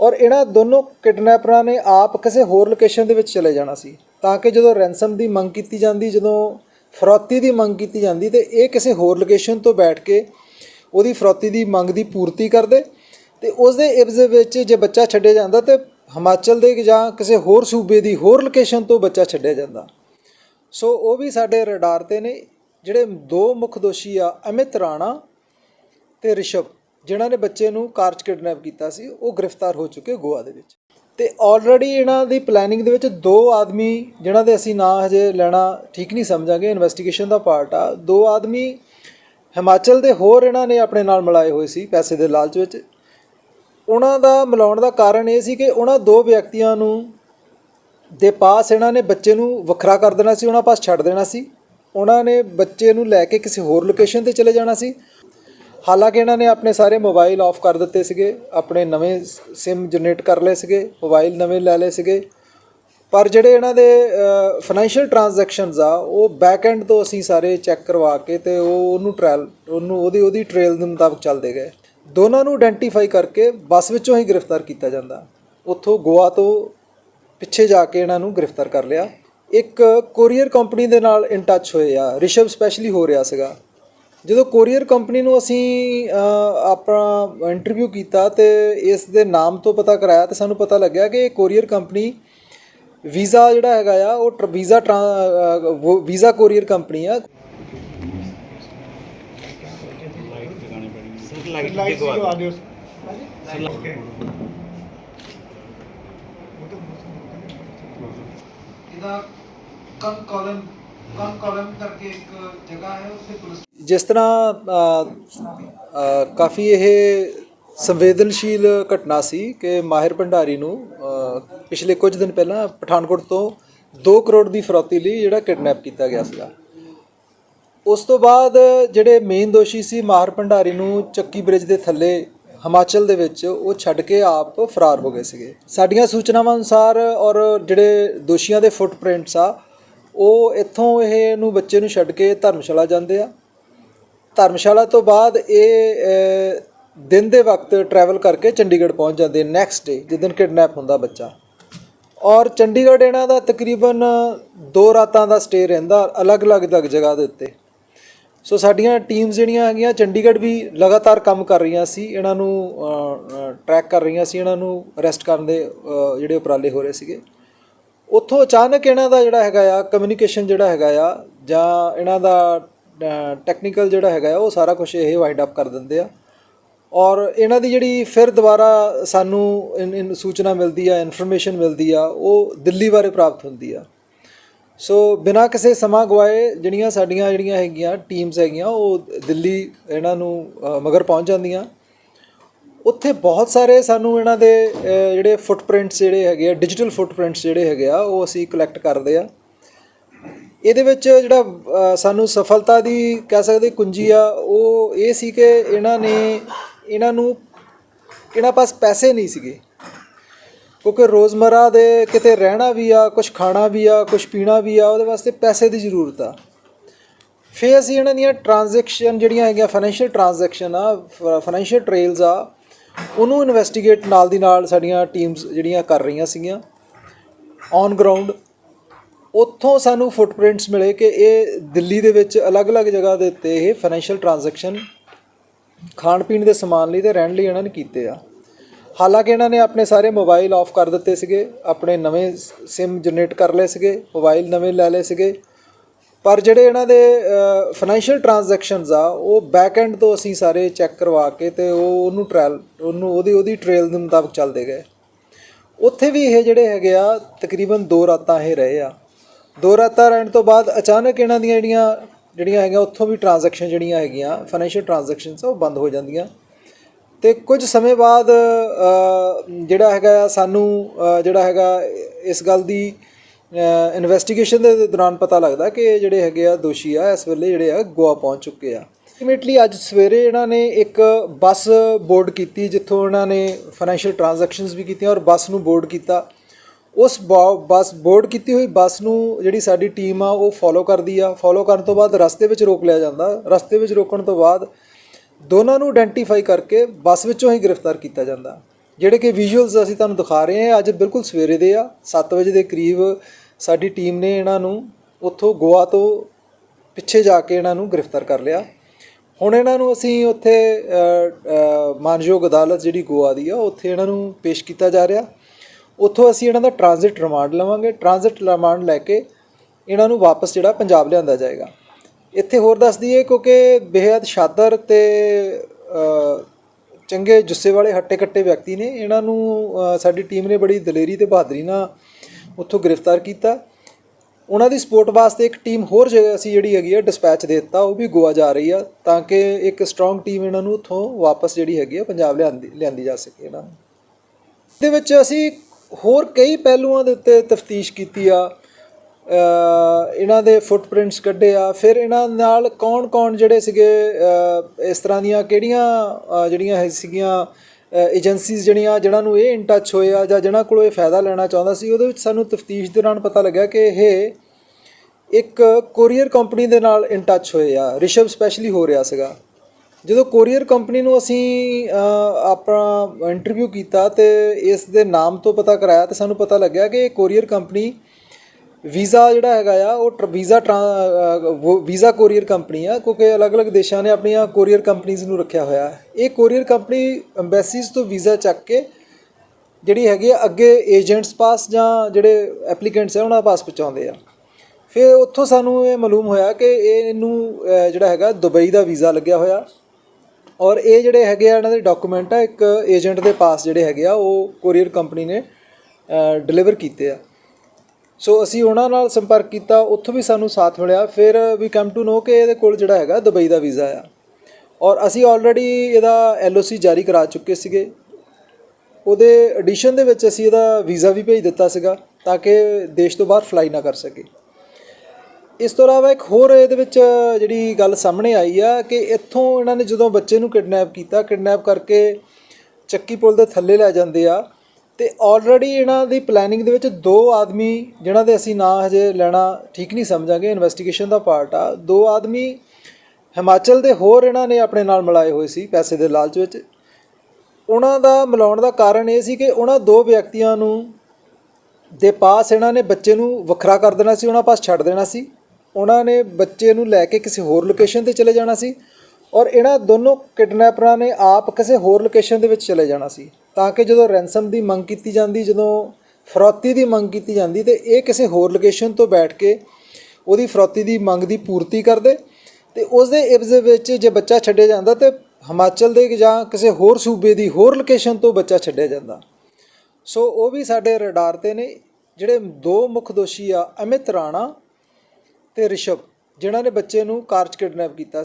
ਔਰ ਇਹਨਾਂ ਦੋਨੋਂ ਕਿਡਨੈਪਰਾਂ ਨੇ ਆਪ ਕਿਸੇ ਹੋਰ ਲੋਕੇਸ਼ਨ ਦੇ ਵਿੱਚ ਚਲੇ ਜਾਣਾ ਸੀ, ਤਾਂ ਕਿ ਜਦੋਂ ਰੈਂਸਮ ਦੀ ਮੰਗ ਕੀਤੀ ਜਾਂਦੀ, ਜਦੋਂ ਫਰੋਤੀ ਦੀ ਮੰਗ ਕੀਤੀ ਜਾਂਦੀ, ਤੇ ਇਹ ਕਿਸੇ ਹੋਰ ਲੋਕੇਸ਼ਨ ਤੋਂ ਬੈਠ ਕੇ ਉਹਦੀ ਫਰੋਤੀ ਦੀ ਮੰਗ ਦੀ ਪੂਰਤੀ ਕਰਦੇ ਤੇ ਉਸ ਦੇ ਇਵਜ਼ ਵਿੱਚ ਜੇ ਬੱਚਾ ਛੱਡਿਆ ਜਾਂਦਾ, ਤੇ ਹਿਮਾਚਲ ਦੇ ਜਾਂ ਕਿਸੇ ਹੋਰ ਸੂਬੇ ਦੀ ਹੋਰ ਲੋਕੇਸ਼ਨ ਤੋਂ ਬੱਚਾ ਛੱਡਿਆ ਜਾਂਦਾ। ਸੋ ਉਹ ਵੀ ਸਾਡੇ ਰਡਾਰ ਤੇ ਨੇ, ਜਿਹੜੇ ਦੋ ਮੁੱਖ ਦੋਸ਼ੀ ਆ, ਅਮਿਤ ਰਾਣਾ ਤੇ ਰਿਸ਼ਵ। ਜਿਨ੍ਹਾਂ ਨੇ ਬੱਚੇ ਨੂੰ ਕਾਰ 'ਚ ਕਿਡਨੈਪ ਕੀਤਾ ਸੀ, ਉਹ ਗ੍ਰਿਫਤਾਰ ਹੋ ਚੁੱਕੇ ਗੋਆ ਦੇ ਵਿੱਚ। ਤੇ ਆਲਰੇਡੀ ਇਹਨਾਂ ਦੀ ਪਲੈਨਿੰਗ ਦੇ ਵਿੱਚ ਦੋ ਆਦਮੀ, ਜਿਨ੍ਹਾਂ ਦੇ ਅਸੀਂ ਨਾਂ ਹਜੇ ਲੈਣਾ ਠੀਕ ਨਹੀਂ ਸਮਝਾਂਗੇ ਇਨਵੈਸਟੀਗੇਸ਼ਨ ਦਾ ਪਾਰਟ ਆ। ਦੋ ਆਦਮੀ ਹਿਮਾਚਲ ਦੇ ਹੋਰ ਇਹਨਾਂ ਨੇ ਆਪਣੇ ਨਾਲ ਮਿਲਾਏ ਹੋਏ ਸੀ, ਪੈਸੇ ਦੇ ਲਾਲਚ ਵਿੱਚ। ਉਹਨਾਂ ਦਾ ਮਿਲਾਉਣ ਦਾ ਕਾਰਨ ਇਹ ਸੀ ਕਿ ਉਹਨਾਂ ਦੋ ਵਿਅਕਤੀਆਂ ਨੂੰ ਦੇ ਪਾਸ ਇਹਨਾਂ ਨੇ ਬੱਚੇ ਨੂੰ ਵੱਖਰਾ ਕਰ ਦੇਣਾ ਸੀ, ਉਹਨਾਂ ਪਾਸ ਛੱਡ ਦੇਣਾ ਸੀ। ਉਹਨਾਂ ਨੇ ਬੱਚੇ ਨੂੰ ਲੈ ਕੇ ਕਿਸੇ ਹੋਰ ਲੋਕੇਸ਼ਨ ਤੇ ਚਲੇ ਜਾਣਾ ਸੀ। ਹਾਲਾਂਕਿ ਇਹਨਾਂ ਨੇ ਆਪਣੇ ਸਾਰੇ ਮੋਬਾਈਲ ਆਫ ਕਰ ਦਿੱਤੇ ਸੀਗੇ, ਆਪਣੇ ਨਵੇਂ ਸਿਮ ਜਨਰੇਟ ਕਰ ਲਏ ਸੀਗੇ, ਮੋਬਾਈਲ ਨਵੇਂ ਲੈ ਲਏ ਸੀਗੇ। ਪਰ ਜਿਹੜੇ ਇਹਨਾਂ ਦੇ ਫਾਈਨੈਂਸ਼ੀਅਲ ਟ੍ਰਾਂਜੈਕਸ਼ਨਸ ਆ, ਉਹ ਬੈਕ ਐਂਡ ਤੋਂ ਅਸੀਂ ਸਾਰੇ ਚੈੱਕ ਕਰਵਾ ਕੇ ਤੇ ਉਹ, ਉਹਨੂੰ ਟ੍ਰਾਇਲ ਉਹਨੂੰ, ਉਹਦੀ ਉਹਦੀ ਟ੍ਰੇਲ ਦੇ ਮੁਤਾਬਕ ਚੱਲਦੇ ਗਏ। ਦੋਨਾਂ ਨੂੰ ਆਇਡੈਂਟੀਫਾਈ ਕਰਕੇ ਬੱਸ ਵਿੱਚੋਂ ਹੀ ਗ੍ਰਿਫਤਾਰ ਕੀਤਾ ਜਾਂਦਾ। ਉੱਥੋਂ ਗੋਆ ਤੋਂ ਪਿੱਛੇ ਜਾ ਕੇ ਇਹਨਾਂ ਨੂੰ ਗ੍ਰਿਫਤਾਰ ਕਰ ਲਿਆ। ਇੱਕ ਕੋਰੀਅਰ ਕੰਪਨੀ ਦੇ ਨਾਲ ਇਨ ਟੱਚ ਹੋਏ ਆ, ਰਿਸ਼ਵ ਸਪੈਸ਼ਲੀ ਹੋ ਰਿਹਾ ਸੀਗਾ। ਜਦੋਂ ਕੋਰੀਅਰ ਕੰਪਨੀ ਨੂੰ ਅਸੀਂ ਆਪਣਾ ਇੰਟਰਵਿਊ ਕੀਤਾ ਤੇ ਇਸ ਦੇ ਨਾਮ ਤੋਂ ਪਤਾ ਕਰਾਇਆ ਤੇ ਸਾਨੂੰ ਪਤਾ ਲੱਗਿਆ ਕਿ ਇਹ ਕੋਰੀਅਰ ਕੰਪਨੀ ਵੀਜ਼ਾ ਜਿਹੜਾ ਹੈਗਾ ਆ ਉਹ ਟਰ- ਵੀਜ਼ਾ ਟਰਾਂ- ਵੀਜ਼ਾ ਕੋਰੀਅਰ ਕੰਪਨੀ ਆ। ਲਾਈਟ ਦਿਖਾ ਦਿਓ ਇਹਦਾ ਕਮ ਕਾਲਮ ਕਮ ਕਾਲਮ ਕਰਕੇ ਇੱਕ ਜਗ੍ਹਾ ਹੈ ਉੱਥੇ ਪੁਲਿਸ ਜਿਸ ਤਰ੍ਹਾਂ ਕਾਫੀ ਇਹ ਸੰਵੇਦਨਸ਼ੀਲ ਘਟਨਾ ਸੀ ਕਿ ਮਾਹਿਰ ਭੰਡਾਰੀ ਨੂੰ ਪਿਛਲੇ ਕੁਝ ਦਿਨ ਪਹਿਲਾਂ ਪਠਾਨਕੋਟ ਤੋਂ 2 ਕਰੋੜ ਦੀ ਫਰੋਤੀ ਲਈ ਜਿਹੜਾ ਕਿਡਨੈਪ ਕੀਤਾ ਗਿਆ ਸੀਗਾ। ਉਸ ਤੋਂ ਬਾਅਦ ਜਿਹੜੇ ਮੇਨ ਦੋਸ਼ੀ ਸੀ ਮਾਹਰ ਭੰਡਾਰੀ ਨੂੰ ਚੱਕੀ ਬ੍ਰਿਜ ਦੇ ਥੱਲੇ ਹਿਮਾਚਲ ਦੇ ਵਿੱਚ ਉਹ ਛੱਡ ਕੇ ਆਪ ਫਰਾਰ ਹੋ ਗਏ ਸੀਗੇ। ਸਾਡੀਆਂ ਸੂਚਨਾਵਾਂ ਅਨੁਸਾਰ ਔਰ ਜਿਹੜੇ ਦੋਸ਼ੀਆਂ ਦੇ ਫੁੱਟਪ੍ਰਿੰਟਸ ਆ, ਉਹ ਇੱਥੋਂ ਇਹ ਨੂੰ ਬੱਚੇ ਨੂੰ ਛੱਡ ਕੇ ਧਰਮਸ਼ਾਲਾ ਜਾਂਦੇ ਆ। ਧਰਮਸ਼ਾਲਾ ਤੋਂ ਬਾਅਦ ਇਹ ਦਿਨ ਦੇ ਵਕਤ ਟਰੈਵਲ ਕਰਕੇ ਚੰਡੀਗੜ੍ਹ ਪਹੁੰਚ ਜਾਂਦੇ ਨੈਕਸਟ ਡੇ ਜਿੱਦਨ ਕਿਡਨੈਪ ਹੁੰਦਾ ਬੱਚਾ। ਔਰ ਚੰਡੀਗੜ੍ਹ ਇਹਨਾਂ ਦਾ ਤਕਰੀਬਨ ਦੋ ਰਾਤਾਂ ਦਾ ਸਟੇ ਰਹਿੰਦਾ ਅਲੱਗ-ਅਲੱਗ ਜਗ ਜਗ੍ਹਾ ਦੇ ਉੱਤੇ। ਸੋ ਸਾਡੀਆਂ ਟੀਮਸ ਜਿਹੜੀਆਂ ਹੈਗੀਆਂ, ਚੰਡੀਗੜ੍ਹ ਵੀ ਲਗਾਤਾਰ ਕੰਮ ਕਰ ਰਹੀਆਂ ਸੀ, ਇਹਨਾਂ ਨੂੰ ਟਰੈਕ ਕਰ ਰਹੀਆਂ ਸੀ, ਇਹਨਾਂ ਨੂੰ ਅਰੈਸਟ ਕਰਨ ਦੇ ਜਿਹੜੇ ਉਪਰਾਲੇ ਹੋ ਰਹੇ ਸੀਗੇ। ਉੱਥੋਂ ਅਚਾਨਕ ਇਹਨਾਂ ਦਾ ਜਿਹੜਾ ਹੈਗਾ ਆ ਕਮਿਊਨੀਕੇਸ਼ਨ ਜਿਹੜਾ ਹੈਗਾ ਆ, ਜਾਂ ਇਹਨਾਂ ਦਾ ਟੈਕਨੀਕਲ ਜਿਹੜਾ ਹੈਗਾ ਉਹ ਸਾਰਾ ਕੁਝ ਇਹ ਵਾਈਂਡ ਅਪ ਕਰ ਦਿੰਦੇ ਆ। ਔਰ ਇਹਨਾਂ ਦੀ ਜਿਹੜੀ ਫਿਰ ਦੁਬਾਰਾ ਸਾਨੂੰ ਇਨ- ਇਨ ਸੂਚਨਾ ਮਿਲਦੀ ਆ ਇਨਫੋਰਮੇਸ਼ਨ ਮਿਲਦੀ ਆ ਉਹ ਦਿੱਲੀ ਬਾਰੇ ਪ੍ਰਾਪਤ ਹੁੰਦੀ ਆ। ਸੋ ਬਿਨਾਂ ਕਿਸੇ ਸਮਾਂ ਗਵਾਏ ਜਿਹੜੀਆਂ ਸਾਡੀਆਂ ਜਿਹੜੀਆਂ ਹੈਗੀਆਂ ਟੀਮਸ ਹੈਗੀਆਂ ਉਹ ਦਿੱਲੀ ਇਹਨਾਂ ਨੂੰ ਮਗਰ ਪਹੁੰਚ ਜਾਂਦੀਆਂ। ਉੱਥੇ ਬਹੁਤ ਸਾਰੇ ਸਾਨੂੰ ਇਹਨਾਂ ਦੇ ਅ, ਜਿਹੜੇ ਫੁੱਟਪ੍ਰਿੰਟਸ ਜਿਹੜੇ ਹੈਗੇ ਆ ਡਿਜੀਟਲ ਫੁੱਟਪ੍ਰਿੰਟਸ ਜਿਹੜੇ ਹੈਗੇ ਆ ਉਹ ਅਸੀਂ ਕਲੈਕਟ ਕਰਦੇ ਆ। ਇਹਦੇ ਵਿੱਚ ਜਿਹੜਾ ਸਾਨੂੰ ਸਫਲਤਾ ਦੀ ਕਹਿ ਸਕਦੇ ਕੁੰਜੀ ਆ, ਉਹ ਇਹ ਸੀ ਕਿ ਇਹਨਾਂ ਨੇ, ਇਹਨਾਂ ਨੂੰ, ਇਹਨਾਂ ਪਾਸ ਪੈਸੇ ਨਹੀਂ ਸੀਗੇ। ਕਿਉਂਕਿ ਰੋਜ਼ਮਰਾ ਦੇ ਕਿਤੇ ਰਹਿਣਾ ਵੀ ਆ ਕੁਝ ਖਾਣਾ ਵੀ ਆ ਕੁਝ ਪੀਣਾ ਵੀ ਆ, ਉਹਦੇ ਵਾਸਤੇ ਪੈਸੇ ਦੀ ਜ਼ਰੂਰਤ ਆ। ਫਿਰ ਅਸੀਂ ਇਹਨਾਂ ਦੀਆਂ ਟ੍ਰਾਂਜੈਕਸ਼ਨ ਜਿਹੜੀਆਂ ਹੈਗੀਆਂ ਫਾਈਨੈਂਸ਼ੀਅਲ ਟ੍ਰਾਂਜੈਕਸ਼ਨ ਆ ਫਾਈਨੈਂਸ਼ੀਅਲ ਟ੍ਰੇਲਸ ਆ, ਉਹਨੂੰ ਇਨਵੈਸਟੀਗੇਟ ਨਾਲ ਦੀ ਨਾਲ ਸਾਡੀਆਂ ਟੀਮਸ ਜਿਹੜੀਆਂ ਕਰ ਰਹੀਆਂ ਸੀਗੀਆਂ। ਔਨ ਗਰਾਊਂਡ ਉੱਥੋਂ ਸਾਨੂੰ ਫੁੱਟਪ੍ਰਿੰਟਸ ਮਿਲੇ ਕਿ ਇਹ ਦਿੱਲੀ ਦੇ ਵਿੱਚ ਅਲੱਗ-ਅਲੱਗ ਜਗ੍ਹਾ ਦੇ ਉੱਤੇ ਇਹ ਫਾਈਨੈਂਸ਼ੀਅਲ ਟ੍ਰਾਂਜੈਕਸ਼ਨ ਖਾਣ ਪੀਣ ਦੇ ਸਮਾਨ ਲਈ ਤੇ ਰਹਿਣ ਲਈ ਇਹਨਾਂ ਨੇ ਕੀਤੇ ਆ। ਹਾਲਾਂਕਿ ਇਹਨਾਂ ਨੇ ਆਪਣੇ ਸਾਰੇ ਮੋਬਾਈਲ ਆਫ ਕਰ ਦਿੱਤੇ ਸੀਗੇ, ਆਪਣੇ ਨਵੇਂ ਸਿਮ ਜਨਰੇਟ ਕਰ ਲਏ ਸੀਗੇ ਮੋਬਾਈਲ ਨਵੇਂ ਲੈ ਲਏ ਸੀਗੇ। ਪਰ ਜਿਹੜੇ ਇਹਨਾਂ ਦੇ ਫਾਈਨੈਂਸ਼ੀਅਲ ਟ੍ਰਾਂਜੈਕਸ਼ਨਸ ਆ, ਉਹ ਬੈਕ ਐਂਡ ਤੋਂ ਅਸੀਂ ਸਾਰੇ ਚੈੱਕ ਕਰਵਾ ਕੇ ਤੇ ਉਹ ਉਹਨੂੰ ਟ੍ਰਾਇਲ ਉਹਨੂੰ ਉਹਦੀ ਉਹਦੀ ਟ੍ਰੇਲ ਦੇ ਮੁਤਾਬਕ ਚੱਲਦੇ ਗਏ। ਉੱਥੇ ਵੀ ਇਹ ਜਿਹੜੇ ਹੈਗੇ ਆ, ਤਕਰੀਬਨ 2 ਰਾਤਾਂ ਇਹ ਰਹੇ ਆ। ਦੋ ਰਾਤਾਂ ਰਹਿਣ ਤੋਂ ਬਾਅਦ ਅਚਾਨਕ ਇਹਨਾਂ ਦੀਆਂ ਜਿਹੜੀਆਂ ਜਿਹੜੀਆਂ ਹੈਗੀਆਂ, ਉੱਥੋਂ ਵੀ ਟ੍ਰਾਂਜੈਕਸ਼ਨ ਜਿਹੜੀਆਂ ਹੈਗੀਆਂ ਫਾਈਨੈਂਸ਼ੀਅਲ ਟ੍ਰਾਂਜੈਕਸ਼ਨਸ ਉਹ ਬੰਦ ਹੋ ਜਾਂਦੀਆਂ। ਤੇ ਕੁਝ ਸਮੇਂ ਬਾਅਦ ਜਿਹੜਾ ਹੈਗਾ ਸਾਨੂੰ ਜਿਹੜਾ ਹੈਗਾ ਇਸ ਗੱਲ ਦੀ ਇਨਵੈਸਟੀਗੇਸ਼ਨ ਦੇ ਦੌਰਾਨ ਪਤਾ ਲੱਗਦਾ ਕਿ ਇਹ ਜਿਹੜੇ ਹੈਗੇ ਆ ਦੋਸ਼ੀ ਆ, ਇਸ ਵੇਲੇ ਜਿਹੜੇ ਆ ਗੋਆ ਪਹੁੰਚ ਚੁੱਕੇ ਆ। ਅਲਟੀਮੇਟਲੀ ਅੱਜ ਸਵੇਰੇ ਇਹਨਾਂ ਨੇ ਇੱਕ ਬੱਸ ਬੋਰਡ ਕੀਤੀ, ਜਿੱਥੋਂ ਇਹਨਾਂ ਨੇ ਫਾਈਨੈਂਸ਼ੀਅਲ ਟ੍ਰਾਂਜੈਕਸ਼ਨਸ ਵੀ ਕੀਤੀਆਂ ਔਰ ਬੱਸ ਨੂੰ ਬੋਰਡ ਕੀਤਾ। ਉਸ ਬਾ- ਬੱਸ ਬੋਰਡ ਕੀਤੀ ਹੋਈ ਬੱਸ ਨੂੰ ਜਿਹੜੀ ਸਾਡੀ ਟੀਮ ਆ, ਉਹ ਫੋਲੋ ਕਰਦੀ ਆ। ਫੋਲੋ ਕਰਨ ਤੋਂ ਬਾਅਦ ਰਸਤੇ ਵਿੱਚ ਰੋਕ ਲਿਆ ਜਾਂਦਾ। ਰਸਤੇ ਵਿੱਚ ਰੋਕਣ ਤੋਂ ਬਾਅਦ ਦੋਨਾਂ ਨੂੰ ਆਇਡੈਂਟੀਫਾਈ ਕਰਕੇ ਬੱਸ ਵਿੱਚੋਂ ਹੀ ਗ੍ਰਿਫਤਾਰ ਕੀਤਾ ਜਾਂਦਾ। ਜਿਹੜੇ ਕਿ ਵਿਜ਼ੂਅਲਸ ਅਸੀਂ ਤੁਹਾਨੂੰ ਦਿਖਾ ਰਹੇ ਹਾਂ, ਅੱਜ ਬਿਲਕੁਲ ਸਵੇਰੇ ਦੇ ਆ। 7 ਵਜੇ ਦੇ ਕਰੀਬ ਸਾਡੀ ਟੀਮ ਨੇ ਇਹਨਾਂ ਨੂੰ ਉੱਥੋਂ ਗੋਆ ਤੋਂ ਪਿੱਛੇ ਜਾ ਕੇ ਇਹਨਾਂ ਨੂੰ ਗ੍ਰਿਫਤਾਰ ਕਰ ਲਿਆ। ਹੁਣ ਇਹਨਾਂ ਨੂੰ ਅਸੀਂ ਉੱਥੇ ਮਾਨਯੋਗ ਅਦਾਲਤ ਜਿਹੜੀ ਗੋਆ ਦੀ ਆ, ਉੱਥੇ ਇਹਨਾਂ ਨੂੰ ਪੇਸ਼ ਕੀਤਾ ਜਾ ਰਿਹਾ। ਉੱਥੋਂ ਅਸੀਂ ਇਹਨਾਂ ਦਾ ਟ੍ਰਾਂਜ਼ਿਟ ਰਿਮਾਂਡ ਲਵਾਂਗੇ। ਟ੍ਰਾਂਜ਼ਿਟ ਰਿਮਾਂਡ ਲੈ ਕੇ ਇਹਨਾਂ ਨੂੰ ਵਾਪਸ ਜਿਹੜਾ ਪੰਜਾਬ ਲਿਆਂਦਾ ਜਾਏਗਾ। ਇੱਥੇ ਹੋਰ ਦੱਸ ਦਈਏ ਕਿਉਂਕਿ ਬੇਹੱਦ ਸ਼ਾਦਰ ਤੇ ਚੰਗੇ ਜੁੱਸੇ ਵਾਲੇ ਹੱਟੇ ਕੱਟੇ ਵਿਅਕਤੀ ਨੇ। ਇਹਨਾਂ ਨੂੰ ਸਾਡੀ ਟੀਮ ਨੇ ਬੜੀ ਦਲੇਰੀ ਤੇ ਬਹਾਦਰੀ ਨਾਲ ਉੱਥੋਂ ਗ੍ਰਿਫਤਾਰ ਕੀਤਾ। ਉਹਨਾਂ ਦੀ ਸਪੋਰਟ ਵਾਸਤੇ ਇੱਕ ਟੀਮ ਹੋਰ ਜਗ੍ਹਾ ਅਸੀਂ ਜਿਹੜੀ ਹੈਗੀ ਆ, ਡਿਸਪੈਚ ਦੇ ਦਿੱਤਾ। ਉਹ ਵੀ ਗੋਆ ਜਾ ਰਹੀ ਆ ਤਾਂ ਕਿ ਇੱਕ ਸਟਰੋਂਗ ਟੀਮ ਇਹਨਾਂ ਨੂੰ ਉੱਥੋਂ ਵਾਪਸ ਜਿਹੜੀ ਹੈਗੀ ਆ, ਪੰਜਾਬ ਲਿਆਂਦੀ ਲਿਆਂਦੀ ਜਾ ਸਕੇ ਇਹਨਾਂ ਨੂੰ। ਦੇ ਵਿੱਚ ਅਸੀਂ ਹੋਰ ਕਈ ਪਹਿਲੂਆਂ ਦੇ ਉੱਤੇ ਤਫਤੀਸ਼ ਕੀਤੀ ਆ ਇਹਨਾਂ ਦੇ ਫੁੱਟਪ੍ਰਿੰਟਸ ਕੱਢੇ ਆ, ਫਿਰ ਇਹਨਾਂ ਨਾਲ ਕੌਣ-ਕੌਣ ਜਿਹੜੇ ਸੀਗੇ ਇਸ ਤਰ੍ਹਾਂ ਦੀਆਂ ਕਿਹੜੀਆਂ ਜਿਹੜੀਆਂ ਸੀਗੀਆਂ ਏਜੰਸੀਜ਼ ਜਿਹੜੀਆਂ ਜਿਹਨਾਂ ਨੂੰ ਇਹ ਇਨ ਟੱਚ ਹੋਏ ਆ ਜਾਂ ਜਿਹਨਾਂ ਕੋਲੋਂ ਇਹ ਫਾਇਦਾ ਲੈਣਾ ਚਾਹੁੰਦਾ ਸੀ, ਉਹਦੇ ਵਿੱਚ ਸਾਨੂੰ ਤਫਤੀਸ਼ ਦੌਰਾਨ ਪਤਾ ਲੱਗਾ ਕਿ ਇਹ ਇੱਕ ਕੋਰੀਅਰ ਕੰਪਨੀ ਦੇ ਨਾਲ ਇਨ ਟੱਚ ਹੋਏ ਆ, ਰਿਸ਼ਵ ਸਪੈਸ਼ਲੀ ਹੋ ਰਿਹਾ ਸੀਗਾ। ਜਦੋਂ ਕੋਰੀਅਰ ਕੰਪਨੀ ਨੂੰ ਅਸੀਂ ਆਪਣਾ ਇੰਟਰਵਿਊ ਕੀਤਾ ਤੇ ਇਸ ਦੇ ਨਾਮ ਤੋਂ ਪਤਾ ਕਰਾਇਆ ਤੇ ਸਾਨੂੰ ਪਤਾ ਲੱਗਿਆ ਕਿ ਇਹ ਕੋਰੀਅਰ ਕੰਪਨੀ ਵੀਜ਼ਾ ਜਿਹੜਾ ਹੈਗਾ ਆ, ਉਹ ਟਰ- ਵੀਜ਼ਾ ਟਰਾਂ- ਵੀਜ਼ਾ ਕੋਰੀਅਰ ਕੰਪਨੀ ਆ, ਕਿਉਂਕਿ ਅਲੱਗ-ਅਲੱਗ ਦੇਸ਼ਾਂ ਨੇ ਆਪਣੀਆਂ ਕੋਰੀਅਰ ਕੰਪਨੀਆਂ ਨੂੰ ਰੱਖਿਆ ਹੋਇਆ ਹੈ। ਇਹ ਕੋਰੀਅਰ ਕੰਪਨੀ ਐਮਬੈਸੀਜ਼ ਤੋਂ ਵੀਜ਼ਾ ਚੱਕ ਕੇ ਜਿਹੜੀ ਹੈਗੀ ਆ, ਅੱਗੇ ਏਜੰਟਸ ਪਾਸ ਜਾਂ ਜਿਹੜੇ ਐਪਲੀਕੈਂਟਸ ਆ, ਉਹਨਾਂ ਪਾਸ ਪਹੁੰਚਾਉਂਦੇ ਆ। ਫਿਰ ਉੱਥੋਂ ਸਾਨੂੰ ਇਹ ਮਾਲੂਮ ਹੋਇਆ ਕਿ ਇਹ ਇਹਨੂੰ ਜਿਹੜਾ ਹੈਗਾ ਦੁਬਈ ਦਾ ਵੀਜ਼ਾ ਲੱਗਿਆ ਹੋਇਆ। ਔਰ ਇਹ ਜਿਹੜੇ ਹੈਗੇ ਆ ਇਹਨਾਂ ਦੇ ਡਾਕੂਮੈਂਟ ਆ, ਇੱਕ ਏਜੰਟ ਦੇ ਪਾਸ ਜਿਹੜੇ ਹੈਗੇ ਆ, ਉਹ ਕੋਰੀਅਰ ਕੰਪਨੀ ਨੇ ਡਿਲੀਵਰ ਕੀਤੇ ਆ। ਸੋ ਅਸੀਂ ਉਹਨਾਂ ਨਾਲ ਸੰਪਰਕ ਕੀਤਾ, ਉੱਥੋਂ ਵੀ ਸਾਨੂੰ ਸਾਥ ਮਿਲਿਆ, ਫਿਰ ਵੀ ਕਮ ਟੂ ਨੋ ਕਿ ਇਹਦੇ ਕੋਲ ਜਿਹੜਾ ਹੈਗਾ ਦੁਬਈ ਦਾ ਵੀਜ਼ਾ ਆ। ਔਰ ਅਸੀਂ ਆਲਰੇਡੀ ਇਹਦਾ ਐਲਓਸੀ ਜਾਰੀ ਕਰਾ ਚੁੱਕੇ ਸੀਗੇ। ਉਹਦੇ ਐਡੀਸ਼ਨ ਦੇ ਵਿੱਚ ਅਸੀਂ ਇਹਦਾ ਵੀਜ਼ਾ ਵੀ ਭੇਜ ਦਿੱਤਾ ਸੀਗਾ, ਤਾਂ ਕਿ ਦੇਸ਼ ਤੋਂ ਬਾਹਰ ਫਲਾਈ ਨਾ ਕਰ ਸਕੇ। ਇਸ ਤੋਂ ਇਲਾਵਾ ਇੱਕ ਹੋਰ ਇਹਦੇ ਵਿੱਚ ਜਿਹੜੀ ਗੱਲ ਸਾਹਮਣੇ ਆਈ ਆ ਕਿ ਇੱਥੋਂ ਇਹਨਾਂ ਨੇ ਜਦੋਂ ਬੱਚੇ ਨੂੰ ਕਿਡਨੈਪ ਕੀਤਾ, ਕਿਡਨੈਪ ਕਰਕੇ ਚੱਕੀ ਪੁਲ ਦੇ ਥੱਲੇ ਲੈ ਜਾਂਦੇ ਆ ਤੇ ਆਲਰੇਡੀ ਇਹਨਾਂ ਦੀ ਪਲੈਨਿੰਗ ਦੇ ਵਿੱਚ ਦੋ ਆਦਮੀ ਜਿਨ੍ਹਾਂ ਦੇ ਅਸੀਂ ਨਾਂ ਹਜੇ ਲੈਣਾ ਠੀਕ ਨਹੀਂ ਸਮਝਾਂਗੇ ਇਨਵੈਸਟੀਗੇਸ਼ਨ ਦਾ ਪਾਰਟ ਆ। ਦੋ ਆਦਮੀ ਹਿਮਾਚਲ ਦੇ ਹੋਰ ਇਹਨਾਂ ਨੇ ਆਪਣੇ ਨਾਲ ਮਿਲਾਏ ਹੋਏ ਸੀ ਪੈਸੇ ਦੇ ਲਾਲਚ ਵਿੱਚ। ਉਹਨਾਂ ਦਾ ਮਿਲਾਉਣ ਦਾ ਕਾਰਨ ਇਹ ਸੀ ਕਿ ਉਹਨਾਂ ਦੋ ਵਿਅਕਤੀਆਂ ਨੂੰ ਦੇ ਪਾਸ ਇਹਨਾਂ ਨੇ ਬੱਚੇ ਨੂੰ ਵੱਖਰਾ ਕਰ ਦੇਣਾ ਸੀ, ਉਹਨਾਂ ਪਾਸ ਛੱਡ ਦੇਣਾ ਸੀ। ਉਹਨਾਂ ਨੇ ਬੱਚੇ ਨੂੰ ਲੈ ਕੇ ਕਿਸੇ ਹੋਰ ਲੋਕੇਸ਼ਨ ਤੇ ਚਲੇ ਜਾਣਾ ਸੀ ਔਰ ਇਹਨਾਂ ਦੋਨੋਂ ਕਿਡਨੈਪਰਾਂ ਨੇ ਆਪ ਕਿਸੇ ਹੋਰ ਲੋਕੇਸ਼ਨ ਦੇ ਵਿੱਚ ਚਲੇ ਜਾਣਾ ਸੀ ਤਾਂ ਕਿ ਜਦੋਂ ਰੈਂਸਮ ਦੀ ਮੰਗ ਕੀਤੀ ਜਾਂਦੀ, ਜਦੋਂ ਫਰੋਤੀ ਦੀ ਮੰਗ ਕੀਤੀ ਜਾਂਦੀ ਤੇ ਇਹ ਕਿਸੇ ਹੋਰ ਲੋਕੇਸ਼ਨ ਤੋਂ ਬੈਠ ਕੇ ਉਹਦੀ ਫਰੋਤੀ ਦੀ ਮੰਗ ਦੀ ਪੂਰਤੀ ਕਰਦੇ ਤੇ ਉਸ ਦੇ ਇਵਜ਼ ਦੇ ਵਿੱਚ ਜੇ ਬੱਚਾ ਛੱਡਿਆ ਜਾਂਦਾ ਤੇ ਹਿਮਾਚਲ ਦੇ ਜਾਂ ਕਿਸੇ ਹੋਰ ਸੂਬੇ ਦੀ ਹੋਰ ਲੋਕੇਸ਼ਨ ਤੋਂ ਬੱਚਾ ਛੱਡਿਆ ਜਾਂਦਾ। ਸੋ ਉਹ ਵੀ ਸਾਡੇ ਰਡਾਰ ਤੇ ਨੇ, ਜਿਹੜੇ ਦੋ ਮੁੱਖ ਦੋਸ਼ੀ ਆ, ਅਮਿਤ ਰਾਣਾ ਤੇ ਰਿਸ਼ਵ ਜਿਨ੍ਹਾਂ ਨੇ ਬੱਚੇ ਨੂੰ ਕਾਰ 'ਚ ਕਿਡਨੈਪ ਕੀਤਾ